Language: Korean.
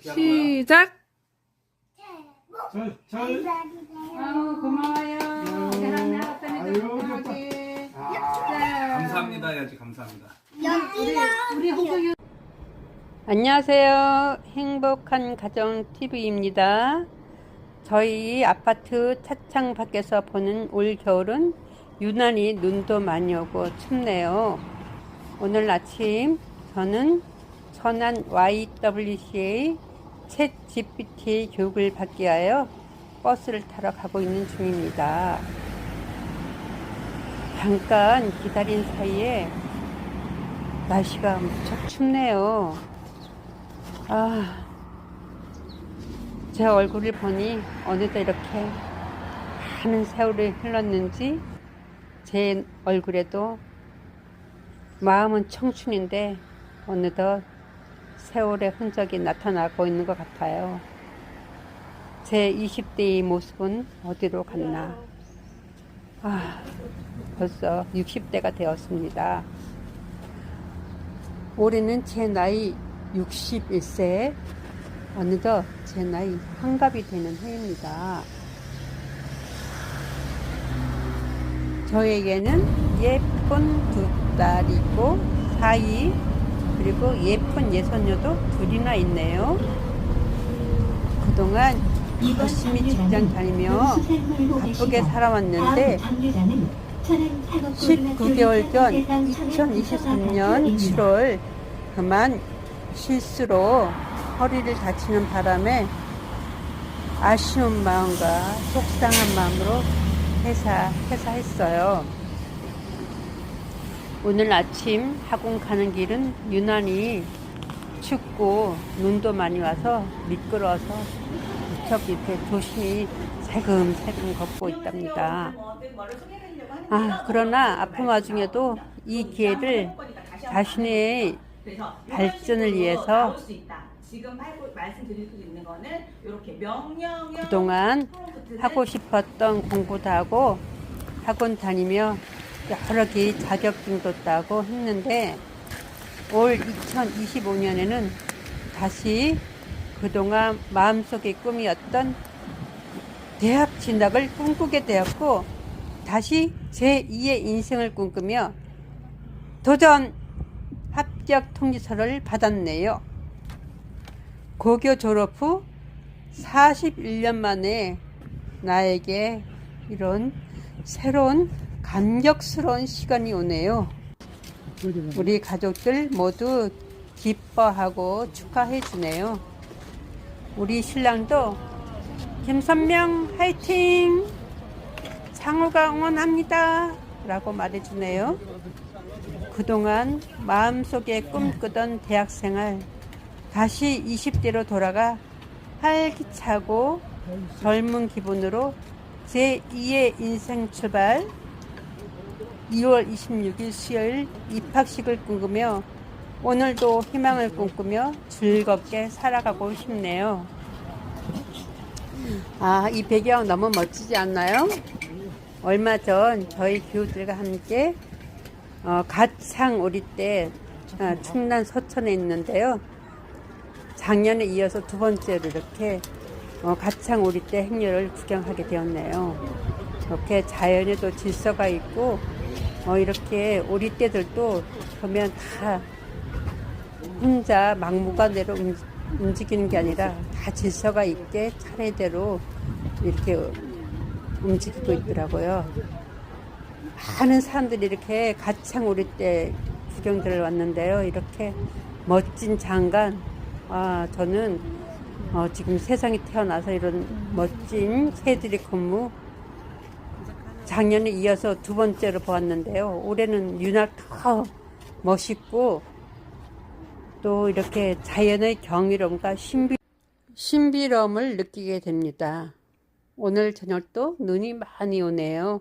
시작. 절, 절. 아우 고마워요. 대학 나왔다니까 고마워지. 자, 감사합니다 해야지 감사합니다. 우리 호경이 안녕하세요. 행복한 가정 TV입니다. 저희 아파트 차창 밖에서 보는 올 겨울은 유난히 눈도 많이 오고 춥네요. 오늘 아침 저는 천안 YWCA 챗 GPT 교육을 받기 위하여 버스를 타러 가고 있는 중입니다. 잠깐 기다린 사이에 날씨가 무척 춥네요. 아, 제 얼굴을 보니 어느덧 이렇게 많은 세월이 흘렀는지 제 얼굴에도 마음은 청춘인데 어느덧 세월의 흔적이 나타나고 있는 것 같아요. 제 20대의 모습은 어디로 갔나? 아, 벌써 60대가 되었습니다. 올해는 제 나이 61세, 어느덧 제 나이 환갑이 되는 해입니다. 저에게는 예쁜 두 딸이고 사이 그리고 예쁜 예손녀도 둘이나 있네요. 그동안 열심히 직장 다니며 바쁘게 살아왔는데 19개월 전 2023년 7월 그만 실수로 허리를 다치는 바람에 아쉬운 마음과 속상한 마음으로 회사, 회사했어요. 오늘 아침 학원 가는 길은 유난히 춥고 눈도 많이 와서 미끄러워서 무척 이렇게 조심히 살금살금 걷고 있답니다. 아, 그러나 아픔 와중에도 이 기회를 자신의 발전을 위해서 그동안 하고 싶었던 공부도 하고 학원 다니며 여러 개 자격증도 따고 했는데 올 2025년에는 다시 그동안 마음속의 꿈이었던 대학 진학을 꿈꾸게 되었고 다시 제2의 인생을 꿈꾸며 도전 합격 통지서를 받았네요. 고교 졸업 후 41년 만에 나에게 이런 새로운 감격스러운 시간이 오네요. 우리 가족들 모두 기뻐하고 축하해 주네요. 우리 신랑도 김선명 화이팅! 상우가 응원합니다. 라고 말해 주네요. 그동안 마음속에 꿈꾸던 대학생활 다시 20대로 돌아가 활기차고 젊은 기분으로 제2의 인생 출발 2월 26일 수요일 입학식을 꿈꾸며 오늘도 희망을 꿈꾸며 즐겁게 살아가고 싶네요. 아, 이 배경 너무 멋지지 않나요? 얼마 전 저희 교우들과 함께 어, 가창 오리 때 어, 충남 서천에 있는데요. 작년에 이어서 두 번째로 이렇게 어, 가창 오리 때 행렬을 구경하게 되었네요. 이렇게 자연에도 질서가 있고 어, 이렇게 오리 떼들도 보면 다 혼자 막무가내로 움- 움직이는 게 아니라 다 질서가 있게 차례대로 이렇게 움직이고 있더라고요. 많은 사람들이 이렇게 가창 오리 때 구경들을 왔는데요. 이렇게 멋진 장관, 아, 저는 어, 지금 세상에 태어나서 이런 멋진 새들이 근무 작년에 이어서 두 번째로 보았는데요. 올해는 유난 더 멋있고 또 이렇게 자연의 경이로움과 신비, 신비로움을 느끼게 됩니다. 오늘 저녁도 눈이 많이 오네요.